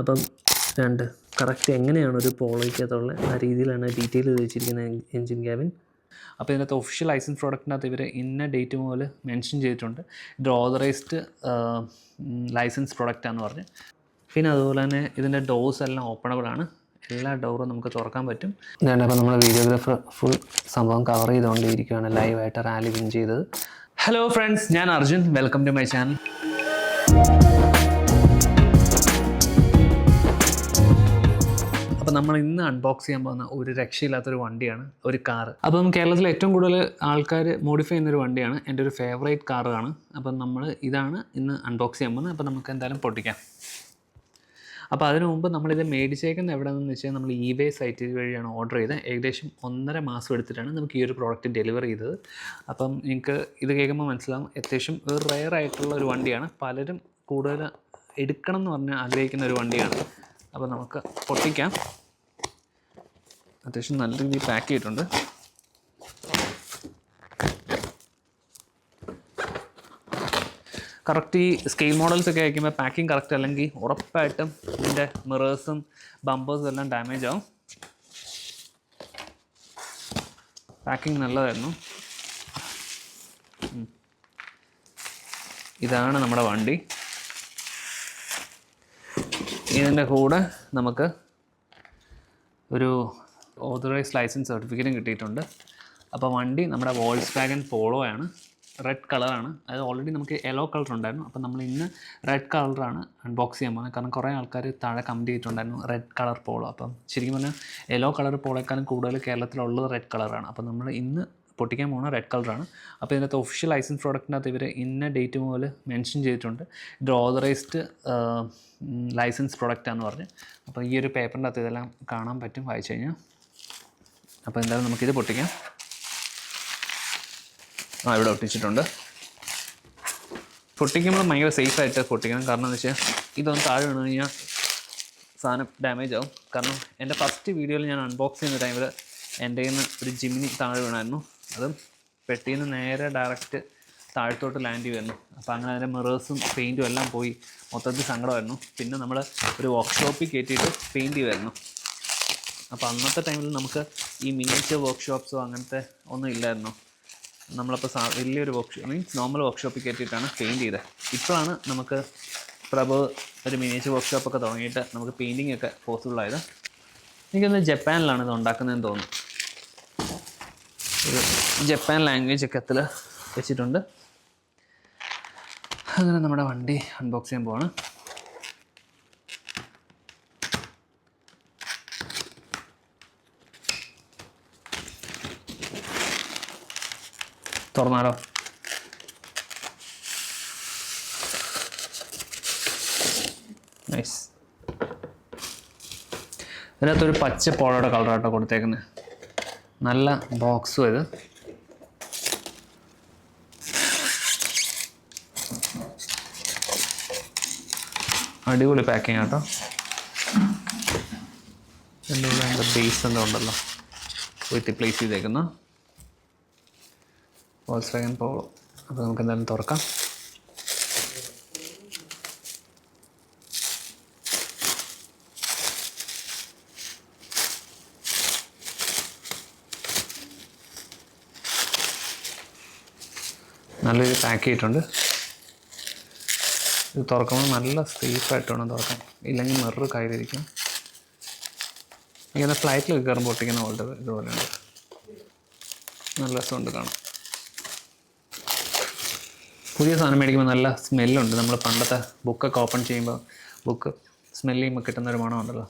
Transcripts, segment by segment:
അപ്പം രണ്ട് കറക്റ്റ് എങ്ങനെയാണ് ഒരു പോളോയ്ക്കകത്തുള്ള ആ രീതിയിലാണ് ഡീറ്റെയിൽ ചെയ്ത് വെച്ചിരിക്കുന്നത് എൻജിൻ ക്യാബിൻ. അപ്പോൾ ഇതിനകത്ത് ഒഫീഷ്യൽ ലൈസൻസ് പ്രോഡക്റ്റിനകത്ത് ഇവർ ഇന്ന ഡേറ്റ് മുതൽ മെൻഷൻ ചെയ്തിട്ടുണ്ട്. ഇത് ഓതറൈസ്ഡ് ലൈസൻസ് പ്രോഡക്റ്റാന്ന് പറഞ്ഞ്. പിന്നെ അതുപോലെ തന്നെ ഇതിന്റെ ഡോസ് എല്ലാം ഓപ്പണബിൾ ആണ്. എല്ലാ ഡോറും നമുക്ക് തുറക്കാൻ പറ്റും. ഇതാണ് അപ്പോൾ നമ്മൾ വീഡിയോഗ്രാഫർ ഫുൾ സംഭവം കവർ ചെയ്തുകൊണ്ടിരിക്കുകയാണ്. ലൈവായിട്ട് റാലി വിൻ ചെയ്തത്. ഹലോ ഫ്രണ്ട്സ് ഞാൻ Arjun. Welcome to my channel നമ്മൾ ഇന്ന് അൺബോക്സ് ചെയ്യാൻ പോകുന്ന ഒരു രക്ഷയില്ലാത്തൊരു വണ്ടിയാണ് ഒരു കാർ അപ്പം കേരളത്തിൽ ഏറ്റവും കൂടുതൽ ആൾക്കാർ മോഡിഫൈ ചെയ്യുന്നൊരു വണ്ടിയാണ് എന്റെ ഒരു ഫേവറേറ്റ് കാറാണ്. അപ്പം നമ്മൾ ഇതാണ് ഇന്ന് അൺബോക്സ് ചെയ്യാൻ പോകുന്നത്. അപ്പം നമുക്ക് എന്തായാലും പൊട്ടിക്കാം. അപ്പോൾ അതിനു മുമ്പ് നമ്മളിത് മേടിച്ചേക്കുന്നത് നിന്ന് വെച്ചാൽ നമ്മൾ ഇ വേ സൈറ്റ് വഴിയാണ് ഓർഡർ ചെയ്തത്. ഏകദേശം ഒന്നര മാസം എടുത്തിട്ടാണ് നമുക്ക് ഈ ഒരു പ്രോഡക്റ്റ് ഡെലിവറി ചെയ്തത്. അപ്പം നിങ്ങൾക്ക് ഇത് കേൾക്കുമ്പോൾ മനസ്സിലാവും അത്യാവശ്യം ഒരു റെയർ ആയിട്ടുള്ള ഒരു വണ്ടിയാണ്. പലരും കൂടുതൽ എടുക്കണം എന്ന് പറഞ്ഞാൽ ആഗ്രഹിക്കുന്ന ഒരു വണ്ടിയാണ്. അപ്പോൾ നമുക്ക് പൊട്ടിക്കാം. അത്യാവശ്യം നല്ല രീതിയിൽ പാക്ക് ചെയ്തിട്ടുണ്ട്. കറക്റ്റ് ഈ സ്കെയിൽ മോഡൽസ് ഒക്കെ അയക്കുമ്പോൾ പാക്കിംഗ് കറക്റ്റ് അല്ലെങ്കിൽ ഉറപ്പായിട്ടും ഇതിന്റെ മിറേഴ്സും ബമ്പേഴ്സും എല്ലാം ഡാമേജ് ആവും. പാക്കിംഗ് നല്ലതായിരുന്നു. ഇതാണ് നമ്മുടെ വണ്ടി. ഇതിന്റെ കൂടെ നമുക്ക് ഒരു ഓതറൈസ് ലൈസൻസ് സർട്ടിഫിക്കറ്റും കിട്ടിയിട്ടുണ്ട്. അപ്പോൾ വണ്ടി നമ്മുടെ വോൾസ് വാഗൻ പോളോ ആണ്. റെഡ് കളറാണ്. അത് ഓൾറെഡി നമുക്ക് യെല്ലോ കളർ ഉണ്ടായിരുന്നു. അപ്പോൾ നമ്മൾ ഇന്ന് റെഡ് കളറാണ് അൺബോക്സ് ചെയ്യാൻ പോകുന്നത്. കാരണം കുറേ ആൾക്കാർ താഴെ കമന്റ് ചെയ്തിട്ടുണ്ടായിരുന്നു റെഡ് കളർ പോളോ. അപ്പം ശരിക്കും പറഞ്ഞാൽ യെല്ലോ കളർ പോളേക്കാളും കൂടുതൽ കേരളത്തിലുള്ളത് റെഡ് കളറാണ് അപ്പോൾ നമ്മൾ ഇന്ന് പൊട്ടിക്കാൻ പോകുന്ന റെഡ് കളറാണ് അപ്പോൾ ഇതിനകത്ത് ഒഫീഷ്യൽ ലൈസൻസ് പ്രോഡക്റ്റിനകത്ത് ഇവർ ഇന്ന ഡേറ്റ് മുതൽ മെൻഷൻ ചെയ്തിട്ടുണ്ട്. ഇത് ഓതറൈസ്ഡ് ലൈസൻസ് പ്രോഡക്റ്റാണെന്ന് പറഞ്ഞ്. അപ്പോൾ ഈ ഒരു പേപ്പറിന്റെ അകത്ത് ഇതെല്ലാം കാണാൻ പറ്റും വായിച്ചു കഴിഞ്ഞാൽ. അപ്പോൾ എന്തായാലും നമുക്കിത് പൊട്ടിക്കാം. ആ ഇവിടെ ഒട്ടിച്ചിട്ടുണ്ട്. പൊട്ടിക്കുമ്പോൾ ഭയങ്കര സേഫായിട്ട് പൊട്ടിക്കണം. കാരണം എന്ന് വെച്ചാൽ ഇതൊന്ന് താഴെ വീണ് കഴിഞ്ഞാൽ സാധനം ഡാമേജ് ആവും. കാരണം എന്റെ ഫസ്റ്റ് വീഡിയോയിൽ ഞാൻ അൺബോക്സ് ചെയ്യുന്ന ടൈമിൽ എന്റെ കയ്യിൽ നിന്ന് ഒരു ജിമിനി താഴെ വീണായിരുന്നു. അതും പെട്ടിന്ന് നേരെ ഡയറക്റ്റ് താഴത്തോട്ട് ലാൻഡ് ചെയ്യുമായിരുന്നു അപ്പോൾ അങ്ങനെ അതിന്റെ മിറേഴ്സും പെയിന്റും എല്ലാം പോയി. മൊത്തത്തിൽ സങ്കടമായിരുന്നു. പിന്നെ നമ്മൾ ഒരു വർക്ക്ഷോപ്പിൽ കയറ്റിയിട്ട് പെയിന്റ് ചെയ്യുമായിരുന്നു അപ്പോൾ അന്നത്തെ ടൈമിൽ നമുക്ക് ഈ മിനിയേച്ചർ വർക്ക്ഷോപ്സോ അങ്ങനത്തെ ഒന്നും ഇല്ലായിരുന്നു. നമ്മളപ്പോൾ സാ വലിയൊരു വർക്ക്ഷോപ്പ് മീൻസ് നോർമൽ വർക്ക്ഷോപ്പിൽ കയറ്റിയിട്ടാണ് പെയിന്റ് ചെയ്തത് ഇപ്പോഴാണ് നമുക്ക് പ്രഭു ഒരു മിനിയേച്ചർ വർക്ക്ഷോപ്പൊക്കെ തുടങ്ങിയിട്ട് നമുക്ക് പെയിന്റിംഗ് ഒക്കെ പോസിബിൾ ആയത്. എനിക്കൊന്ന് ജപ്പാനിലാണ് ഇത് ഉണ്ടാക്കുന്നതെന്ന് തോന്നുന്നു. ഒരു ജപ്പാൻ ലാംഗ്വേജ് ഒക്കെ അതിൽ വെച്ചിട്ടുണ്ട്. അങ്ങനെ നമ്മുടെ വണ്ടി അൺബോക്സ് ചെയ്യാൻ പോവാണ്. തുറന്നാലോ? നൈസ് ഇതിനകത്തൊരു പച്ച പോളയുടെ കളറാട്ടോ കൊടുത്തേക്കുന്നത് നല്ല ബോക്സും ഇത്. അടിപൊളി പാക്കിങ് ആട്ടോ എന്തുകൊണ്ട് ബേസ് എന്തോ ഉണ്ടല്ലോ. വീട്ടിൽ പ്ലേസ് ചെയ്തേക്കുന്ന. വോൾസ് വാഗൻ പോളോ അപ്പോൾ നമുക്ക് എന്തായാലും തുറക്കാം. നല്ലൊരു പാക്ക് ചെയ്തിട്ടുണ്ട്. ഇത് തുറക്കുമ്പോൾ നല്ല സേഫായിട്ട് വേണം തുറക്കാൻ. ഇല്ലെങ്കിൽ മെറർ കയറിയിരിക്കും ഇങ്ങനെ ഫ്ലൈറ്റിൽ കയറുമ്പോൾ ഒട്ടിക്കുന്ന പോലത്തെ ഇതുപോലെയുണ്ട്. നല്ല രസമുണ്ട് കാണാം പുതിയ സാധനം മേടിക്കുമ്പോൾ നല്ല സ്മെല്ലുണ്ട്. നമ്മൾ പണ്ടത്തെ ബുക്കൊക്കെ ഓപ്പൺ ചെയ്യുമ്പോൾ ബുക്ക് സ്മെല്ല് ചെയ്യുമ്പോൾ കിട്ടുന്ന ഒരു മണമുണ്ടല്ലോ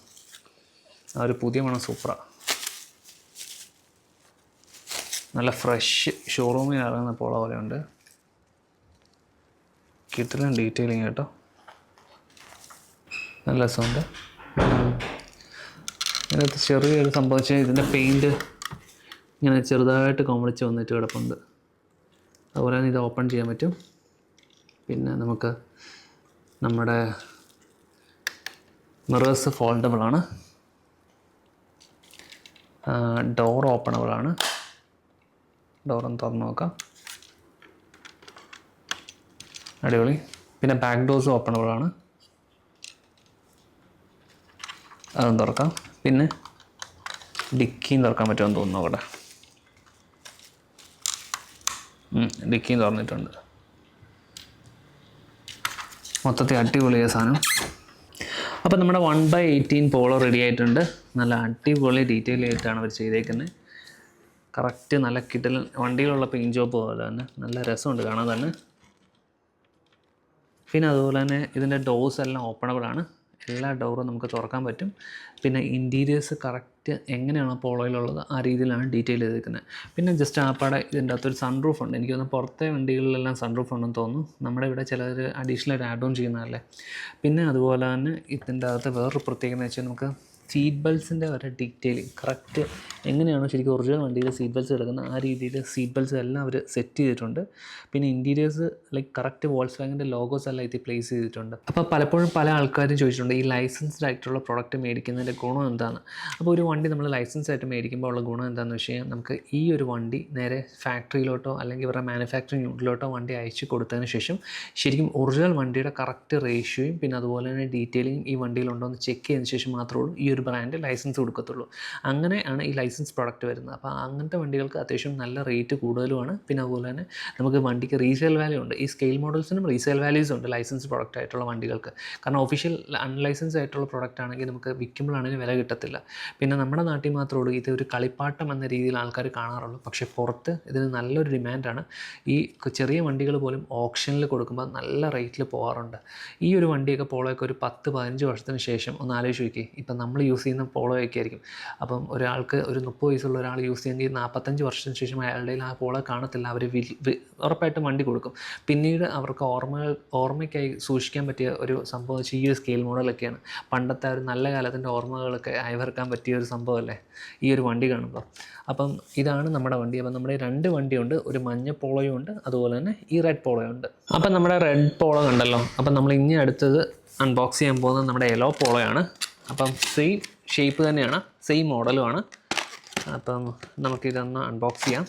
ആ ഒരു പുതിയ മണം സൂപ്പറാണ് നല്ല ഫ്രഷ് ഷോറൂമിൽ ഇറങ്ങുന്ന പോള പോലെയുണ്ട്. കിട്ടുന്ന ഡീറ്റെയിലിങ് കേട്ടോ. നല്ല രസമുണ്ട്. ഇതിനകത്ത് ചെറിയൊരു വെച്ചാൽ ഇതിന്റെ പെയിന്റ് ഇങ്ങനെ ചെറുതായിട്ട് കോമളിച്ച് വന്നിട്ട് കിടപ്പുണ്ട്. അതുപോലെ തന്നെ ഇത് ഓപ്പൺ ചെയ്യാൻ പറ്റും. പിന്നെ നമുക്ക് നമ്മുടെ മിറേഴ്സ് ഫോൾഡബിളാണ് ഡോർ ഓപ്പണബിളാണ് ഡോറൊന്ന് തുറന്ന് നോക്കാം. അടിപൊളി. പിന്നെ ബാക്ക് ഡോർസ് ഓപ്പണബിളാണ് അതും തുറക്കാം. പിന്നെ ഡിക്കിയും തുറക്കാൻ പറ്റുമെന്ന് തോന്നുന്നു അവിടെ. ഡിക്കിയും തുറന്നിട്ടുണ്ട്. മൊത്തത്തിൽ അടിപൊളിയ സാധനം. അപ്പോൾ നമ്മുടെ one by eighteen Polo ready ആയിട്ടുണ്ട്. നല്ല അടിപൊളി ഡീറ്റെയിൽ ആയിട്ടാണ് അവർ ചെയ്തേക്കുന്നത് കറക്റ്റ് നല്ല കിട്ടൽ വണ്ടിയിലുള്ള പെയിന്റ് ജോബ് പോലെ തന്നെ നല്ല രസമുണ്ട് കാണാൻ തന്നെ. പിന്നെ അതുപോലെ തന്നെ ഇതിന്റെ ഡോസ് എല്ലാം ഓപ്പണബിൾ ആണ്. എല്ലാ ഡോറും നമുക്ക് തുറക്കാൻ പറ്റും. പിന്നെ ഇന്റീരിയേഴ്സ് കറക്റ്റ് എങ്ങനെയാണ് പോളോയിലുള്ളത് ആ രീതിയിലാണ് ഡീറ്റെയിൽ ചെയ്തിരിക്കുന്നത് പിന്നെ ജസ്റ്റ് ആപ്പാടെ ഇതിന്റെ അകത്തൊരു സൺറൂഫ് ഉണ്ട്. എനിക്ക് തോന്നുന്നു പുറത്തെ വണ്ടികളിലെല്ലാം സൺറൂഫ് ഉണ്ടെന്ന് തോന്നുന്നു. നമ്മുടെ ഇവിടെ ചിലർ അഡീഷണൽ ആഡ് ഓൺ ചെയ്യുന്നതല്ലേ? പിന്നെ അതുപോലെ തന്നെ ഇതിന്റെ അകത്ത് വേറൊരു പ്രത്യേകത എന്ന് വെച്ചാൽ നമുക്ക് സീറ്റ് ബെൽറ്റ്സിന്റെ വരെ ഡീറ്റെയിൽ കറക്റ്റ് എങ്ങനെയാണോ ശരിക്കും ഒറിജിനൽ വണ്ടിയിൽ സീറ്റ് ബെൽറ്റ്സ് കിടക്കുന്നത് ആ രീതിയിൽ സീറ്റ് ബെൽറ്റ്സ് എല്ലാം അവർ സെറ്റ് ചെയ്തിട്ടുണ്ട്. പിന്നെ ഇന്റീരിയേഴ്സ് ലൈക്ക് കറക്റ്റ് വോൾസ് വാങ്ങിന്റെ ലോഗോസ് എല്ലാം ഇതിൽ പ്ലേസ് ചെയ്തിട്ടുണ്ട്. അപ്പോൾ പലപ്പോഴും പല ആൾക്കാരും ചോദിച്ചിട്ടുണ്ട് ഈ ലൈസൻസ്ഡ് ആയിട്ടുള്ള പ്രോഡക്റ്റ് മേടിക്കുന്നതിന്റെ ഗുണം എന്താണ്? അപ്പോൾ ഒരു വണ്ടി നമ്മൾ ലൈസൻസ് ആയിട്ട് മേടിക്കുമ്പോൾ ഉള്ള ഗുണം എന്താണെന്ന് വെച്ച് കഴിഞ്ഞാൽ നമുക്ക് ഈ ഒരു വണ്ടി നേരെ ഫാക്ടറിയിലോട്ടോ അല്ലെങ്കിൽ ഇവരുടെ മാനുഫാക്ചറിങ് യൂണിറ്റിലോട്ടോ വണ്ടി അയച്ചു കൊടുത്തതിന് ശേഷം ശരിക്കും ഒറിജിനൽ വണ്ടിയുടെ കറക്റ്റ് റേഷ്യോയും പിന്നെ അതുപോലെ തന്നെ ഡീറ്റെയിലിംഗ് ഈ വണ്ടിയിലുണ്ടോ എന്ന് ചെക്ക് ചെയ്തതിന് ശേഷം മാത്രമേ ഉള്ളൂ ഈ ഒരു ബ്രാൻഡ് ലൈസൻസ് കൊടുക്കത്തുള്ളൂ. അങ്ങനെയാണ് ഈ ലൈസൻസ് പ്രോഡക്റ്റ് വരുന്നത്. അപ്പോൾ അങ്ങനത്തെ വണ്ടികൾക്ക് അത്യാവശ്യം നല്ല റേറ്റ് കൂടുതലുമാണ്. പിന്നെ അതുപോലെ തന്നെ നമുക്ക് വണ്ടിക്ക് റീസെയിൽ വാല്യൂ ഉണ്ട്. ഈ സ്കെയിൽ മോഡൽസിനും റീസെയിൽ വാല്യൂസ് ഉണ്ട് ലൈസൻസ് പ്രോഡക്റ്റ് ആയിട്ടുള്ള വണ്ടികൾക്ക്. കാരണം ഒഫീഷ്യൽ അൺലൈസൻസ് ആയിട്ടുള്ള പ്രോഡക്റ്റ് ആണെങ്കിൽ നമുക്ക് വിൽക്കുമ്പോഴാണെങ്കിൽ വില കിട്ടത്തില്ല. പിന്നെ നമ്മുടെ നാട്ടിൽ മാത്രമേ ഉള്ളൂ. ഇത് ഒരു കളിപ്പാട്ടം എന്ന രീതിയിൽ ആൾക്കാർ കാണാറുള്ളൂ. പക്ഷേ പുറത്ത് ഇതിന് നല്ലൊരു ഡിമാൻഡാണ് ഈ ചെറിയ വണ്ടികൾ പോലും ഓപ്ഷനിൽ കൊടുക്കുമ്പോൾ നല്ല റേറ്റിൽ പോകാറുണ്ട്. ഈ ഒരു വണ്ടിയൊക്കെ പോളോയൊക്കെ ഒരു പത്ത് പതിനഞ്ച് വർഷത്തിന് ശേഷം ഒന്ന് ആലോചിച്ച് നോക്കി ഇപ്പം നമ്മൾ യൂസ് ചെയ്യുന്ന പോളോയൊക്കെ ആയിരിക്കും. അപ്പം ഒരാൾക്ക് ഒരു മുപ്പത് വയസ്സുള്ള ഒരാൾ യൂസ് ചെയ്യുമെങ്കിൽ നാൽപ്പത്തഞ്ച് വർഷത്തിന് ശേഷം അയാളുടെ കയ്യിൽ ആ പോളോ കാണത്തില്ല. അവർ ഉറപ്പായിട്ടും വണ്ടി കൊടുക്കും. പിന്നീട് അവർക്ക് ഓർമ്മകൾ ഓർമ്മയ്ക്കായി സൂക്ഷിക്കാൻ പറ്റിയ ഒരു സംഭവം വെച്ചാൽ ഈ ഒരു സ്കെയിൽ മോഡലൊക്കെയാണ് പണ്ടത്തെ ഒരു നല്ല കാലത്തിന്റെ ഓർമ്മകളൊക്കെ അയവർക്കാൻ പറ്റിയ ഒരു സംഭവമല്ലേ ഈ ഒരു വണ്ടി കാണുമ്പോൾ അപ്പം ഇതാണ് നമ്മുടെ വണ്ടി. അപ്പം നമ്മുടെ രണ്ട് വണ്ടിയുണ്ട്. ഒരു മഞ്ഞ പോളോയും ഉണ്ട്. അതുപോലെ തന്നെ ഈ റെഡ് പോളോയും ഉണ്ട്. അപ്പം നമ്മുടെ റെഡ് പോളോ കണ്ടല്ലോ. അപ്പം നമ്മൾ ഇനി അടുത്തത് അൺബോക്സ് ചെയ്യാൻ പോകുന്നത് നമ്മുടെ എലോ പോളോയാണ് അപ്പം സെയിം ഷേപ്പ് തന്നെയാണ് സെയിം മോഡലുമാണ് അപ്പം നമുക്കിതൊന്ന് അൺബോക്സ് ചെയ്യാം.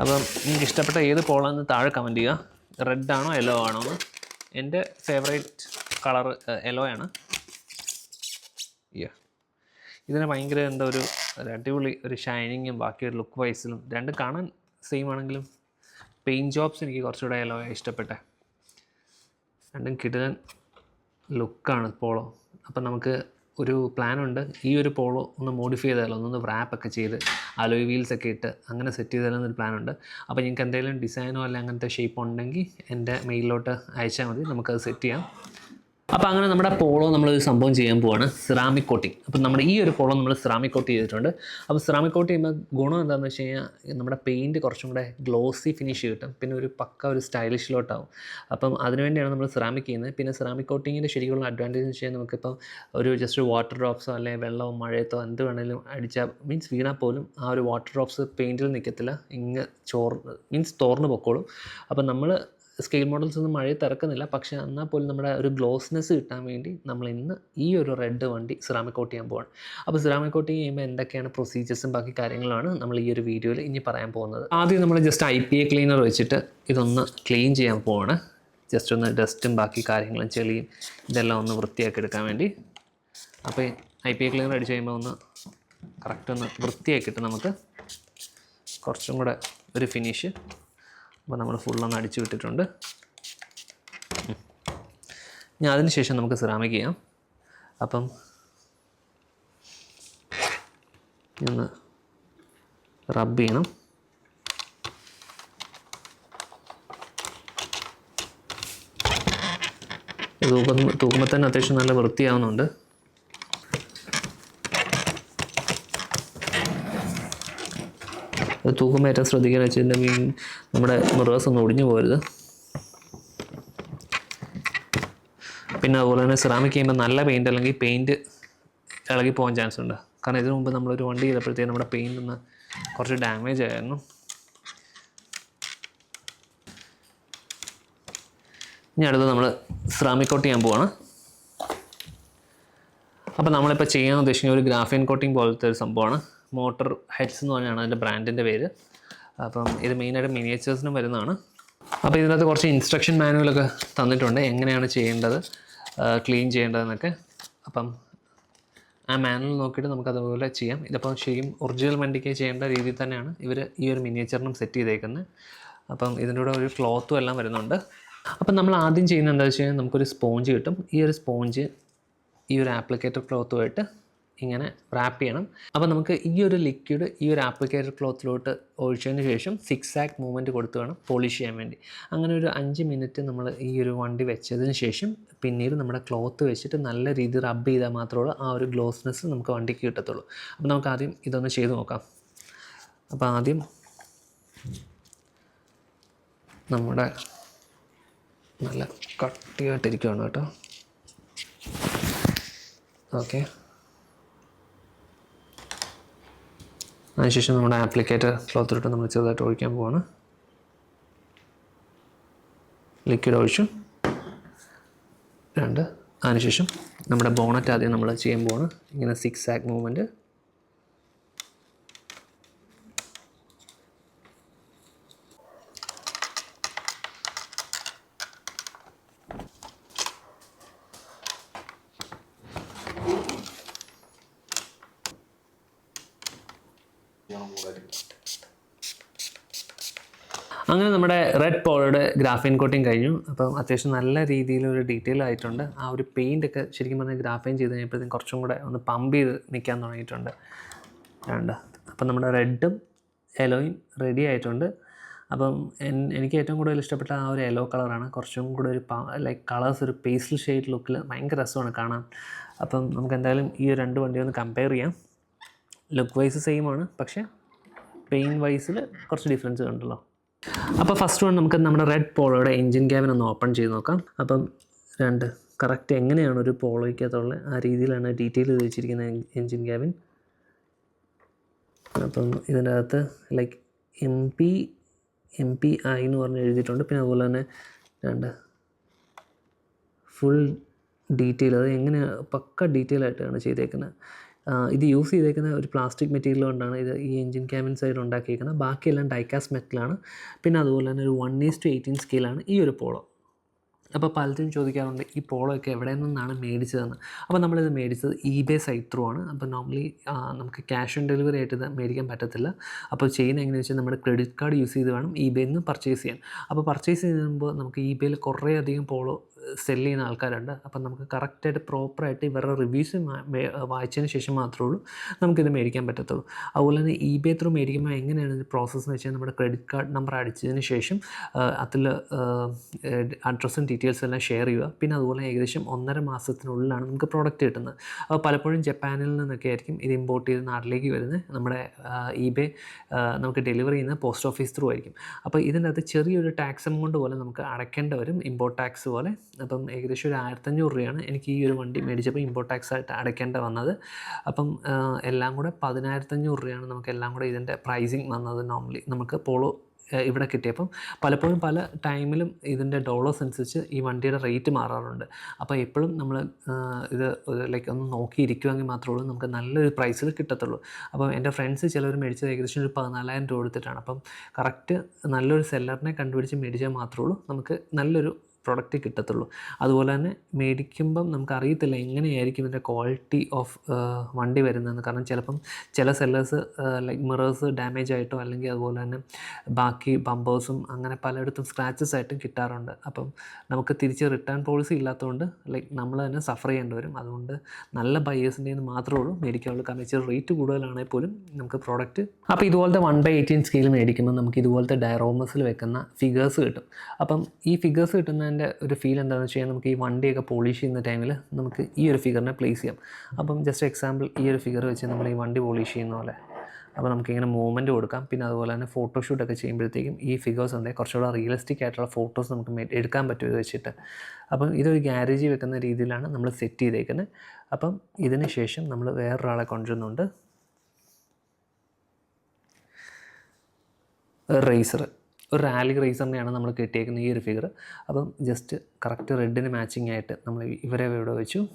അപ്പം നിങ്ങൾക്ക് ഇഷ്ടപ്പെട്ട ഏത് പോളാന്ന് താഴെ കമന്റ് ചെയ്യുക. റെഡ് ആണോ യെല്ലോ ആണോ എന്ന്. എന്റെ ഫേവറേറ്റ് കളർ യെല്ലോ ആണ്. ഇതിന് ഭയങ്കര എന്താ ഒരു അടിപൊളി ഒരു ഷൈനിങ്ങും ബാക്കി ഒരു ലുക്ക് വൈസിലും രണ്ട് കാണാൻ സെയിം ആണെങ്കിലും പെയിന്റ് ജോബ്സ് എനിക്ക് കുറച്ചുകൂടെ യെല്ലോ ഇഷ്ടപ്പെട്ടെ. രണ്ടും കിടിലൻ ലുക്കാണ് പോളോ അപ്പം നമുക്ക് ഒരു പ്ലാനുണ്ട് ഈ ഒരു പോളോ ഒന്ന് മോഡിഫൈ ചെയ്താലോ? ഒന്ന് wrap ഒക്കെ ചെയ്ത് അലോയ് വീൽസ് ഒക്കെ ഇട്ട് അങ്ങനെ സെറ്റ് ചെയ്താലോ എന്നൊരു പ്ലാനുണ്ട് അപ്പോൾ നിങ്ങൾക്ക് എന്തെങ്കിലും ഡിസൈനോ അല്ല അങ്ങനത്തെ ഷേപ്പ് ഉണ്ടെങ്കിൽ എന്റെ മെയിലിലോട്ട് അയച്ചാൽ മതി. നമുക്കത് സെറ്റ് ചെയ്യാം. അപ്പോൾ അങ്ങനെ നമ്മുടെ പോളോ നമ്മളൊരു സംഭവം ചെയ്യാൻ പോവാണ് സിറാമിക് കോട്ടിങ് അപ്പോൾ നമ്മുടെ ഈ ഒരു പോളോ നമ്മൾ സിറാമിക് കോട്ട് ചെയ്തിട്ടുണ്ട്. അപ്പോൾ സിറാമിക് കോട്ട് ചെയ്യുമ്പോൾ ഗുണം എന്താണെന്ന് വെച്ച് കഴിഞ്ഞാൽ നമ്മുടെ പെയിന്റ് കുറച്ചും കൂടെ ഗ്ലോസി ഫിനിഷ് കിട്ടും. പിന്നെ ഒരു പക്ക ഒരു സ്റ്റൈലിഷിലോട്ടാവും അപ്പം അതിനുവേണ്ടിയാണ് നമ്മൾ സിറാമിക് ചെയ്യുന്നത്. പിന്നെ സിറാമിക് കോട്ടിങ്ങിന്റെ ശരിക്കുള്ള അഡ്വാന്റേജ് എന്ന് വെച്ച് കഴിഞ്ഞാൽ നമുക്കിപ്പം ഒരു ജസ്റ്റ് വാട്ടർ ഡ്രോപ്സോ അല്ലെങ്കിൽ വെള്ളമോ മഴയത്തോ എന്ത് വേണമെങ്കിലും അടിച്ചാൽ മീൻസ് വീണാൽ പോലും ആ ഒരു വാട്ടർ ഡ്രോപ്സ് പെയിന്റിൽ നിൽക്കത്തില്ല ഇങ്ങ് ചോർ മീൻസ് തോർന്ന് പൊക്കോളും. അപ്പം നമ്മൾ സ്കെയിൽ മോഡൽസ് ഒന്നും മഴയെ തിറക്കുന്നില്ല പക്ഷേ എന്നാൽ പോലും നമ്മുടെ ഒരു ഗ്ലോസ്നെസ് കിട്ടാൻ വേണ്ടി നമ്മൾ ഇന്ന് ഈ ഒരു റെഡ് വണ്ടി സിറാമിക് കോട്ട് ചെയ്യാൻ പോവാണ്. അപ്പോൾ സിറാമിക് കോട്ട് ചെയ്യുമ്പോൾ എന്തൊക്കെയാണ് പ്രൊസീജിയേഴ്സും ബാക്കി കാര്യങ്ങളാണ് നമ്മൾ ഈ ഒരു വീഡിയോയിൽ ഇനി പറയാൻ പോകുന്നത്. ആദ്യം നമ്മൾ just I P A cleaner വെച്ചിട്ട് ഇതൊന്ന് ക്ലീൻ ചെയ്യാൻ പോവാണ്. ജസ്റ്റ് ഒന്ന് ഡസ്റ്റും ബാക്കി കാര്യങ്ങളും ചെളിയും ഇതെല്ലാം ഒന്ന് വൃത്തിയാക്കി എടുക്കാൻ വേണ്ടി. അപ്പോൾ ഐ പി എ ക്ലീനർ അടിച്ച് കഴിയുമ്പോൾ ഒന്ന് കറക്റ്റ് ഒന്ന് വൃത്തിയാക്കിയിട്ട് നമുക്ക് കുറച്ചും കൂടെ ഒരു ഫിനിഷ് അപ്പോൾ നമ്മൾ ഫുള്ളൊന്ന് അടിച്ചു വിട്ടിട്ടുണ്ട്. ഇനി അതിന് ശേഷം നമുക്ക് സിറാമിക് ചെയ്യാം. അപ്പം ഒന്ന് റബ്ബ് ചെയ്യണം. തൂക്കുമ്പോൾ തൂക്കുമ്പോൾ തന്നെ അത്യാവശ്യം നല്ല വൃത്തിയാവുന്നുണ്ട്. തൂക്കുമ്പോൾ ഏറ്റവും ശ്രദ്ധിക്കാൻ വെച്ചാൽ മീൻ നമ്മുടെ മിറേഴ്സ് ഒന്നും ഒടിഞ്ഞു പോകരുത്. പിന്നെ അതുപോലെ തന്നെ സിറാമിക് ചെയ്യുമ്പോൾ നല്ല പെയിന്റ് അല്ലെങ്കിൽ പെയിന്റ് ഇളകി പോകാൻ ചാൻസ് ഉണ്ട്. കാരണം ഇതിനു മുമ്പ് നമ്മളൊരു വണ്ടി ചെയ്തപ്പോഴത്തേക്ക് നമ്മുടെ പെയിന്റ് ഒന്ന് കുറച്ച് ഡാമേജ് ആയിരുന്നു. ഇനി അടുത്ത് നമ്മൾ സിറാമിക് കോട്ട് ചെയ്യാൻ പോവാണ്. അപ്പോൾ നമ്മളിപ്പോൾ ചെയ്യാൻ ഉദ്ദേശിക്കുന്ന ഒരു ഗ്രാഫിൻ കോട്ടിംഗ് പോലത്തെ ഒരു സംഭവമാണ്. മോട്ടർ ഹെഡ്സ് എന്ന് പറഞ്ഞാണ് അതിന്റെ ബ്രാൻഡിന്റെ പേര്. അപ്പം ഇത് മെയിനായിട്ട് മിനിയേച്ചേഴ്സിനും വരുന്നതാണ്. അപ്പോൾ ഇതിനകത്ത് കുറച്ച് ഇൻസ്ട്രക്ഷൻ മാനുവലൊക്കെ തന്നിട്ടുണ്ട്. എങ്ങനെയാണ് ചെയ്യേണ്ടത് ക്ലീൻ ചെയ്യേണ്ടതെന്നൊക്കെ. അപ്പം ആ മാനുവൽ നോക്കിയിട്ട് നമുക്ക് അതുപോലെ ചെയ്യാം. ഇതിപ്പം ശരിക്കും ഒറിജിനൽ വണ്ടിക്ക് ചെയ്യേണ്ട രീതിയിൽ തന്നെയാണ് ഇവർ ഈ ഒരു മിനിയേച്ചറിനും സെറ്റ് ചെയ്തേക്കുന്നത്. അപ്പം ഇതിന്റെ ഒരു ക്ലോത്തും എല്ലാം വരുന്നുണ്ട്. അപ്പം നമ്മൾ ആദ്യം ചെയ്യുന്നത് എന്താ വെച്ച് കഴിഞ്ഞാൽ നമുക്കൊരു സ്പോഞ്ച് കിട്ടും. ഈ ഒരു സ്പോഞ്ച് ഈ ഒരു ആപ്ലിക്കേറ്റർ ക്ലോത്തുമായിട്ട് ഇങ്ങനെ റാപ്പ് ചെയ്യണം. അപ്പോൾ നമുക്ക് ഈ ഒരു ലിക്വിഡ് ഈ ഒരു ആപ്ലിക്കേറ്റർ ക്ലോത്തിലോട്ട് ഒഴിച്ചതിന് ശേഷം സിക്സ് ആക്ക് മൂവ്മെന്റ് കൊടുത്ത് വേണം പോളിഷ് ചെയ്യാൻ വേണ്ടി. അങ്ങനെ ഒരു അഞ്ച് മിനിറ്റ് നമ്മൾ ഈ ഒരു വണ്ടി വെച്ചതിന് ശേഷം പിന്നീട് നമ്മുടെ ക്ലോത്ത് വെച്ചിട്ട് നല്ല രീതിയിൽ റബ്ബ് ചെയ്താൽ മാത്രമേ ആ ഒരു ഗ്ലോസ്നെസ് നമുക്ക് വണ്ടിക്ക് കിട്ടത്തുള്ളൂ. അപ്പോൾ നമുക്ക് ആദ്യം ഇതൊന്ന് ചെയ്ത് നോക്കാം. അപ്പോൾ ആദ്യം നമ്മുടെ നല്ല കട്ടിയായിട്ടിരിക്കുകയാണ് കേട്ടോ. ഓക്കെ. അതിനുശേഷം നമ്മുടെ ആപ്ലിക്കേറ്റർ ക്ലോത്തിലിട്ട് നമ്മൾ ചെറുതായിട്ട് ഒഴിക്കാൻ പോവാണ്. ലിക്വിഡ് ഒഴിച്ചു. രണ്ട്. അതിനുശേഷം നമ്മുടെ ബോണറ്റ് ആദ്യം നമ്മൾ ചെയ്യാൻ പോവാണ്. ഇങ്ങനെ സിക്സ് ആക്ക് മൂവ്മെന്റ് അങ്ങനെ നമ്മുടെ റെഡ് പോളോയുടെ ഗ്രാഫൈൻ കോട്ടിങ് കഴിഞ്ഞു. അപ്പം അത്യാവശ്യം നല്ല രീതിയിൽ ഒരു ഡീറ്റെയിൽ ആയിട്ടുണ്ട്. ആ ഒരു പെയിന്റ് ഒക്കെ ശരിക്കും പറഞ്ഞാൽ ഗ്രാഫൈൻ ചെയ്ത് കഴിഞ്ഞപ്പോഴത്തേക്കും കുറച്ചും കൂടെ ഒന്ന് പമ്പ് ചെയ്ത് നിൽക്കാൻ തുടങ്ങിയിട്ടുണ്ട്. വേണ്ട അപ്പം നമ്മുടെ റെഡും യെലോയും റെഡി ആയിട്ടുണ്ട്. അപ്പം എനിക്ക് ഏറ്റവും കൂടുതൽ ഇഷ്ടപ്പെട്ട ആ ഒരു യെല്ലോ കളറാണ് കുറച്ചും കൂടെ ഒരു ലൈക്ക് കളേഴ്സ് ഒരു പേസ്റ്റൽ ഷെയ്ഡ് ലുക്കിൽ ഭയങ്കര രസമാണ് കാണാൻ. അപ്പം നമുക്ക് എന്തായാലും ഈ രണ്ട് വണ്ടി ഒന്ന് കമ്പയർ ചെയ്യാം. ലുക്ക് വൈസ് സെയിം ആണ്. പക്ഷേ പെയിൻ വൈസിൽ കുറച്ച് ഡിഫറൻസ് ഉണ്ടല്ലോ. അപ്പോൾ ഫസ്റ്റ് വൺ നമുക്ക് നമ്മുടെ റെഡ് പോളോയുടെ എൻജിൻ ക്യാബിൻ ഒന്ന് ഓപ്പൺ ചെയ്ത് നോക്കാം. അപ്പം രണ്ട് കറക്റ്റ് എങ്ങനെയാണ് ഒരു പോളോയ്ക്കകത്തുള്ള ആ രീതിയിലാണ് ഡീറ്റെയിൽ ചെയ്ത് വെച്ചിരിക്കുന്ന എൻജിൻ ക്യാബിൻ അപ്പം ഇതിന്റെ അകത്ത് like M P M P I എന്ന് പറഞ്ഞ് എഴുതിയിട്ടുണ്ട്. പിന്നെ അതുപോലെ തന്നെ രണ്ട് ഫുൾ ഡീറ്റെയിൽ അത് എങ്ങനെ പക്ക ഡീറ്റെയിൽ ആയിട്ടാണ് ചെയ്തേക്കുന്നത്? ഇത് യൂസ് ചെയ്തേക്കുന്ന ഒരു പ്ലാസ്റ്റിക് മെറ്റീരിയൽ കൊണ്ടാണ് ഇത് ഈ എൻജിൻ ക്യാബിൻ സൈഡ് ഉണ്ടാക്കിയേക്കുന്നത്. ബാക്കിയെല്ലാം ഡൈക്കാസ് മെറ്റലാണ് പിന്നെ അതുപോലെ തന്നെ ഒരു വൺ ഈസ് ടു എയ്റ്റീൻ സ്കെയിലാണ് ഈ ഒരു പോളോ അപ്പോൾ പലരും ചോദിക്കാറുണ്ട് ഈ പോളോ ഒക്കെ എവിടെ നിന്നാണ് മേടിച്ചതെന്ന്? അപ്പോൾ നമ്മളിത് മേടിച്ചത് ഇബേ സൈറ്റ് ത്രൂ ആണ്. അപ്പോൾ നോർമലി നമുക്ക് ക്യാഷ് ഓൺ ഡെലിവറി ആയിട്ട് ഇത് മേടിക്കാൻ പറ്റത്തില്ല. അപ്പോൾ ചെയ്യുന്ന എങ്ങനെയാണെന്ന് വെച്ചാൽ നമ്മുടെ ക്രെഡിറ്റ് കാർഡ് യൂസ് ചെയ്ത് വേണം ഇബേയിൽ നിന്ന് പർച്ചേസ് ചെയ്യാൻ. അപ്പോൾ പർച്ചേസ് ചെയ്യുമ്പോൾ നമുക്ക് ഇബേയിൽ കുറേ അധികം പോളോ സെൽ ചെയ്യുന്ന ആൾക്കാരുണ്ട്. അപ്പം നമുക്ക് കറക്റ്റായിട്ട് പ്രോപ്പറായിട്ട് ഇവരുടെ റിവ്യൂസ് വായിച്ചതിന് ശേഷം മാത്രമേ ഉള്ളൂ. നമുക്കിത് മേടിക്കാൻ പറ്റത്തുള്ളൂ. അതുപോലെ തന്നെ ഇ ഇബേ ത്രൂ മേടിക്കുമ്പോൾ എങ്ങനെയാണ് പ്രോസസ്സ് എന്ന് വെച്ചാൽ നമ്മുടെ ക്രെഡിറ്റ് കാർഡ് നമ്പർ അടിച്ചതിന് ശേഷം അതിൽ അഡ്രസ്സും ഡീറ്റെയിൽസും എല്ലാം ഷെയർ ചെയ്യുക. പിന്നെ അതുപോലെ ഏകദേശം ഒന്നര മാസത്തിനുള്ളിലാണ് നമുക്ക് പ്രോഡക്റ്റ് കിട്ടുന്നത്. അപ്പോൾ പലപ്പോഴും ജപ്പാനിൽ നിന്നൊക്കെ ആയിരിക്കും ഇത് ഇമ്പോർട്ട് ചെയ്ത് നാട്ടിലേക്ക് വരുന്നത്. നമ്മുടെ ഇബേ നമുക്ക് ഡെലിവറി ചെയ്യുന്ന പോസ്റ്റ് ഓഫീസ് ത്രൂ ആയിരിക്കും. അപ്പോൾ ഇതിന്റെ അകത്ത് ചെറിയൊരു ടാക്സ് എമൗണ്ട് പോലെ നമുക്ക് അടയ്ക്കേണ്ട വരും. ഇമ്പോർട്ട് ടാക്സ് പോലെ. അപ്പം ഏകദേശം ഒരു ആയിരത്തഞ്ഞൂറ് രൂപയാണ് എനിക്ക് ഈ ഒരു വണ്ടി മേടിച്ചപ്പോൾ ഇമ്പോർട്ട് ടാക്സ് ആയിട്ട് അടയ്ക്കേണ്ട വന്നത്. അപ്പം എല്ലാം കൂടെ പതിനായിരത്തഞ്ഞൂറ് രൂപയാണ് നമുക്ക് എല്ലാം കൂടെ ഇതിന്റെ പ്രൈസിങ് വന്നത് നോർമലി നമുക്ക് പോളോ ഇവിടെ കിട്ടിയപ്പം പലപ്പോഴും പല ടൈമിലും ഇതിന്റെ ഡോളേഴ്സ് അനുസരിച്ച് ഈ വണ്ടിയുടെ റേറ്റ് മാറാറുണ്ട്. അപ്പോൾ എപ്പോഴും നമ്മൾ ഇത് ലൈക്ക് ഒന്ന് നോക്കിയിരിക്കുമെങ്കിൽ മാത്രമേ ഉള്ളൂ. നമുക്ക് നല്ലൊരു പ്രൈസിൽ കിട്ടത്തുള്ളൂ. അപ്പം എന്റെ ഫ്രണ്ട്സ് ചിലവർ മേടിച്ചത് ഏകദേശം ഒരു പതിനാലായിരം രൂപ കൊടുത്തിട്ടാണ്. അപ്പം കറക്റ്റ് നല്ലൊരു സെല്ലറിനെ കണ്ടുപിടിച്ച് മേടിച്ചാൽ മാത്രമേ ഉള്ളൂ. നമുക്ക് നല്ലൊരു പ്രൊഡക്റ്റ് കിട്ടത്തുള്ളൂ. അതുപോലെ തന്നെ മേടിക്കുമ്പം നമുക്ക് അറിയത്തില്ല എങ്ങനെയായിരിക്കും ഇതിന്റെ ക്വാളിറ്റി ഓഫ് വണ്ടി വരുന്നതെന്ന്. കാരണം ചിലപ്പം ചില സെല്ലേഴ്സ് ലൈക്ക് മിറേഴ്സ് ഡാമേജ് ആയിട്ടോ അല്ലെങ്കിൽ അതുപോലെ തന്നെ ബാക്കി ബമ്പേഴ്സും അങ്ങനെ പലയിടത്തും സ്ക്രാച്ചസ് ആയിട്ടും കിട്ടാറുണ്ട്. അപ്പം നമുക്ക് തിരിച്ച് റിട്ടേൺ പോളിസി ഇല്ലാത്തതുകൊണ്ട് ലൈക്ക് നമ്മൾ തന്നെ സഫർ ചെയ്യേണ്ടി വരും. അതുകൊണ്ട് നല്ല ബയേഴ്സിന്റെ നിന്ന് മാത്രമേ ഉള്ളൂ മേടിക്കാവുള്ളൂ കാരണം വെച്ചാൽ റേറ്റ് കൂടുതലാണെങ്കിൽ പോലും നമുക്ക് പ്രോഡക്റ്റ് അപ്പോൾ ഇതുപോലത്തെ വൺ ബൈ എയ്റ്റീൻ സ്കെയിൽ മേടിക്കുമ്പോൾ നമുക്ക് ഇതുപോലത്തെ ഡയറോമസിൽ വെക്കുന്ന ഫിഗേഴ്സ് കിട്ടും. അപ്പം ഈ ഫിഗേഴ്സ് കിട്ടുന്നതിന്റെ ഒരു ഫീൽ എന്താണെന്ന് വെച്ച് കഴിഞ്ഞാൽ നമുക്ക് ഈ വണ്ടിയൊക്കെ പോളിഷ് ചെയ്യുന്ന ടൈമിൽ നമുക്ക് ഈ ഒരു ഫിഗറിനെ പ്ലേസ് ചെയ്യാം. അപ്പം ജസ്റ്റ് എക്സാമ്പിൾ ഈ ഒരു ഫിഗർ വെച്ച് നമ്മൾ ഈ വണ്ടി പോളിഷ് ചെയ്യുന്ന പോലെ. അപ്പോൾ നമുക്കിങ്ങനെ മൂവ്മെന്റ് കൊടുക്കാം. പിന്നെ അതുപോലെ തന്നെ ഫോട്ടോഷൂട്ടൊക്കെ ചെയ്യുമ്പോഴത്തേക്കും ഈ ഫിഗേഴ്സ് ഉണ്ട് കുറച്ചുകൂടെ റിയലിസ്റ്റിക് ആയിട്ടുള്ള ഫോട്ടോസ് നമുക്ക് എടുക്കാൻ പറ്റും വെച്ചിട്ട്. അപ്പം ഇതൊരു ഗ്യാരേജിൽ വെക്കുന്ന രീതിയിലാണ് നമ്മൾ സെറ്റ് ചെയ്തേക്കുന്നത് അപ്പം ഇതിന് ശേഷം നമ്മൾ വേറൊരാളെ കൊണ്ടുവരുന്നുണ്ട്. റേസർ ഒരു റാലി റേസറിനെയാണ് നമ്മൾ കിട്ടിയേക്കുന്ന ഈ ഒരു ഫിഗർ അപ്പം ജസ്റ്റ് കറക്റ്റ് റെഡിന് മാച്ചിങ് ആയിട്ട് നമ്മൾ ഇവരെ ഇവിടെ വെച്ചു.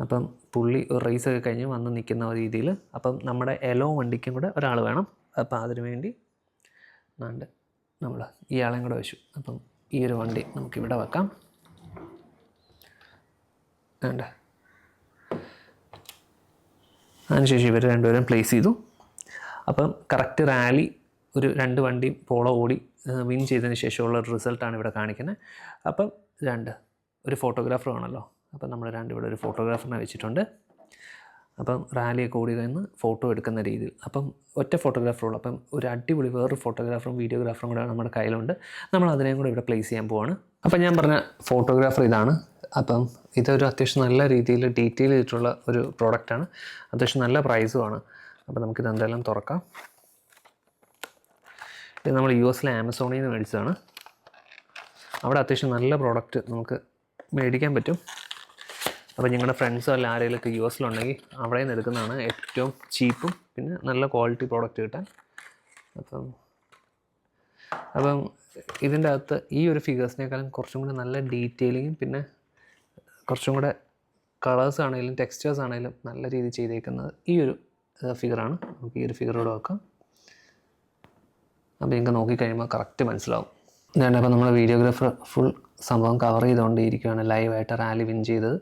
അപ്പം പുള്ളി ഒരു റേസൊക്കെ കഴിഞ്ഞ് വന്ന് നിൽക്കുന്ന രീതിയിൽ അപ്പം നമ്മുടെ എലോ വണ്ടിക്കും കൂടെ ഒരാൾ വേണം. അപ്പം അതിനു വേണ്ടി നാണ്ട് നമ്മൾ ഇയാളെയും കൂടെ വെച്ചു. അപ്പം ഈ ഒരു വണ്ടി നമുക്കിവിടെ വെക്കാം. വേണ്ട അതിനുശേഷം ഇവർ രണ്ടുപേരും പ്ലേസ് ചെയ്തു. അപ്പം കറക്റ്റ് റാലി ഒരു രണ്ട് വണ്ടി പോളോ ഓടി വിൻ ചെയ്തതിന് ശേഷമുള്ള ഒരു റിസൾട്ടാണ് ഇവിടെ കാണിക്കുന്നത്. അപ്പം രണ്ട് ഒരു ഫോട്ടോഗ്രാഫർ ആണല്ലോ. അപ്പം നമ്മൾ രണ്ട് ഇവിടെ ഒരു ഫോട്ടോഗ്രാഫറിനെ വെച്ചിട്ടുണ്ട്. അപ്പം റാലിയൊക്കെ ഓടി കഴിഞ്ഞ് ഫോട്ടോ എടുക്കുന്ന രീതിയിൽ. അപ്പം ഒറ്റ ഫോട്ടോഗ്രാഫറുള്ളൂ അപ്പം ഒരു അടിപൊളി വേറൊരു ഫോട്ടോഗ്രാഫറും വീഡിയോഗ്രാഫറും കൂടെ നമ്മുടെ കയ്യിലുണ്ട്. നമ്മൾ അതിനെയും കൂടെ ഇവിടെ പ്ലേസ് ചെയ്യാൻ പോവാണ്. അപ്പം ഞാൻ പറഞ്ഞ ഫോട്ടോഗ്രാഫർ ഇതാണ്. അപ്പം ഇതൊരു അത്യാവശ്യം നല്ല രീതിയിൽ ഡീറ്റെയിൽ ചെയ്തിട്ടുള്ള ഒരു പ്രോഡക്റ്റാണ് അത്യാവശ്യം നല്ല പ്രൈസുമാണ് അപ്പോൾ നമുക്കിത് എന്തായാലും തുറക്കാം. ഇത് നമ്മൾ യു എസിലെ ആമസോണിൽ നിന്ന് മേടിച്ചതാണ്. അവിടെ അത്യാവശ്യം നല്ല പ്രോഡക്റ്റ് നമുക്ക് മേടിക്കാൻ പറ്റും. അപ്പോൾ നിങ്ങളുടെ ഫ്രണ്ട്സോ അല്ല ആരെങ്കിലുമൊക്കെ യു എസിലുണ്ടെങ്കിൽ അവിടെ നിന്ന് എടുക്കുന്നതാണ് ഏറ്റവും ചീപ്പും പിന്നെ നല്ല ക്വാളിറ്റി പ്രോഡക്റ്റ് കിട്ടാൻ. അപ്പം അപ്പം ഇതിന്റെ അകത്ത് ഈ ഒരു ഫിഗേഴ്സിനേക്കാളും കുറച്ചും കൂടി നല്ല ഡീറ്റെയിലിങ്ങും പിന്നെ കുറച്ചും കൂടെ കളേഴ്സ് ആണെങ്കിലും ടെക്സ്റ്റേഴ്സ് ആണെങ്കിലും നല്ല രീതിയിൽ ചെയ്തേക്കുന്നത് ഈ ഒരു ഫിഗറാണ് നമുക്ക് ഈ ഒരു ഫിഗറോട് വെക്കാം. അപ്പോൾ നിങ്ങൾക്ക് നോക്കിക്കഴിയുമ്പോൾ കറക്റ്റ് മനസ്സിലാവും. ഞാൻ അപ്പോൾ നമ്മൾ വീഡിയോഗ്രാഫർ ഫുൾ സംഭവം കവർ ചെയ്തുകൊണ്ടിരിക്കുകയാണ്. ലൈവായിട്ട് റാലി വിൻ ചെയ്തത്.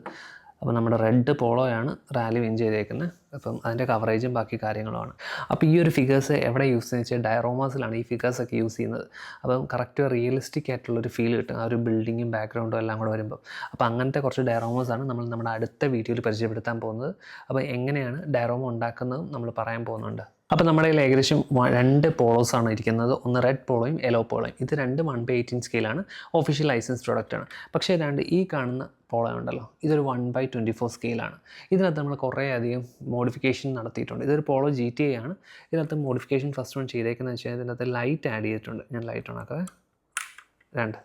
അപ്പോൾ നമ്മുടെ റെഡ് പോളോയാണ് റാലി വിൻ ചെയ്തേക്കുന്നത് അപ്പം അതിന്റെ കവറേജും ബാക്കി കാര്യങ്ങളുമാണ്. അപ്പോൾ ഈ ഒരു ഫിഗേഴ്സ് എവിടെ യൂസ് ചെയ്യുന്നത് വെച്ചാൽ ഡയറോമാസിലാണ് ഈ ഫിഗേഴ്സൊക്കെ യൂസ് ചെയ്യുന്നത്. അപ്പം കറക്റ്റ് റിയലിസ്റ്റിക് ആയിട്ടുള്ള ഒരു ഫീൽ കിട്ടും. ആ ഒരു ബിൽഡിങ്ങും ബാക്ക്ഗ്രൗണ്ടും എല്ലാം കൂടെ വരുമ്പോൾ അപ്പോൾ അങ്ങനത്തെ കുറച്ച് ഡയറോമാസാണ് നമ്മൾ നമ്മുടെ അടുത്ത വീഡിയോയിൽ പരിചയപ്പെടുത്താൻ പോകുന്നത്. അപ്പോൾ എങ്ങനെയാണ് ഡയറോമ ഉണ്ടാക്കുന്നതും നമ്മൾ പറയാൻ പോകുന്നുണ്ട്. അപ്പോൾ നമ്മുടെ കയ്യിൽ ഏകദേശം രണ്ട് പോളോസാണ് ഇരിക്കുന്നത്. ഒന്ന് റെഡ് പോളോയും യെല്ലോ പോളോയും ഇത് രണ്ട് വൺ ബൈ എയ്റ്റീൻ സ്കെയിലാണ് ഒഫീഷ്യൽ ലൈസൻസ് പ്രൊഡക്റ്റാണ് പക്ഷേ രണ്ട് ഈ കാണുന്ന പോളോ ഉണ്ടല്ലോ ഇതൊരു വൺ ബൈ ട്വന്റി ഫോർ സ്കെയിലാണ് ഇതിനകത്ത് നമ്മൾ കുറേ അധികം മോഡിഫിക്കേഷൻ നടത്തിയിട്ടുണ്ട്. ഇതൊരു പോളോ ജി ടി എ ആണ്. ഇതിനകത്ത് മോഡിഫിക്കേഷൻ ഫസ്റ്റ് വൺ ചെയ്തേക്കുന്നത് വെച്ചാൽ ഇതിനകത്ത് ലൈറ്റ് ആഡ് ചെയ്തിട്ടുണ്ട്. ഞാൻ ലൈറ്റ് ഓണാക്കവേ രണ്ട്.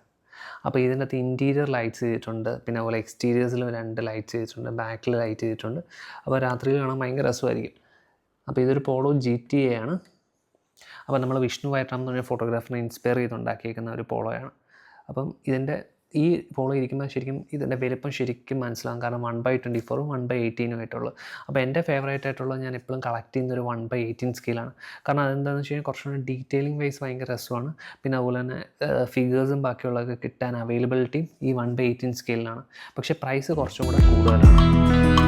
അപ്പോൾ ഇതിനകത്ത് ഇന്റീരിയർ ലൈറ്റ്സ് ചെയ്തിട്ടുണ്ട്. പിന്നെ അതുപോലെ എക്സ്റ്റീരിയേഴ്സിലും രണ്ട് ലൈറ്റ്സ് ചെയ്തിട്ടുണ്ട്. ബാക്കിൽ ലൈറ്റ് ചെയ്തിട്ടുണ്ട്. അപ്പോൾ രാത്രിയിൽ കാണാൻ ഭയങ്കര രസമായിരിക്കും. അപ്പോൾ ഇതൊരു പോളോ ജി ടി എ ആണ്. അപ്പോൾ നമ്മൾ വിഷ്ണു വൈറ്റ്രാം എന്ന് പറഞ്ഞ ഫോട്ടോഗ്രാഫറിനെ ഇൻസ്പയർ ചെയ്തുണ്ടാക്കിയേക്കുന്ന ഒരു പോളോയാണ്. അപ്പം ഇതിന്റെ ഈ പോളോ ഇരിക്കുമ്പോൾ ശരിക്കും ഇതിന്റെ വലിപ്പം ശരിക്കും മനസ്സിലാകും കാരണം വൺ ബൈ ട്വന്റി ഫോറും വൺ ബൈ എയ്റ്റീനും ആയിട്ടുള്ളൂ. അപ്പോൾ എന്റെ ഫേവറേറ്റ് ആയിട്ടുള്ളത് ഞാൻ എപ്പോഴും കളക്ട് ചെയ്യുന്ന ഒരു വൺ ബൈ എയ്റ്റീൻ സ്കെയിലാണ് കാരണം അതെന്താണെന്ന് വെച്ച് കഴിഞ്ഞാൽ കുറച്ചുകൂടി ഡീറ്റെയിലിംഗ് വൈസ് ഭയങ്കര രസമാണ്. പിന്നെ അതുപോലെ തന്നെ ഫിഗേഴ്സും ബാക്കിയുള്ളതൊക്കെ കിട്ടാൻ അവൈലബിലിറ്റി ഈ വൺ ബൈ എയ്റ്റീൻ സ്കെയിലാണ് പക്ഷേ പ്രൈസ് കുറച്ചും കൂടെ കൂടുതലാണ്.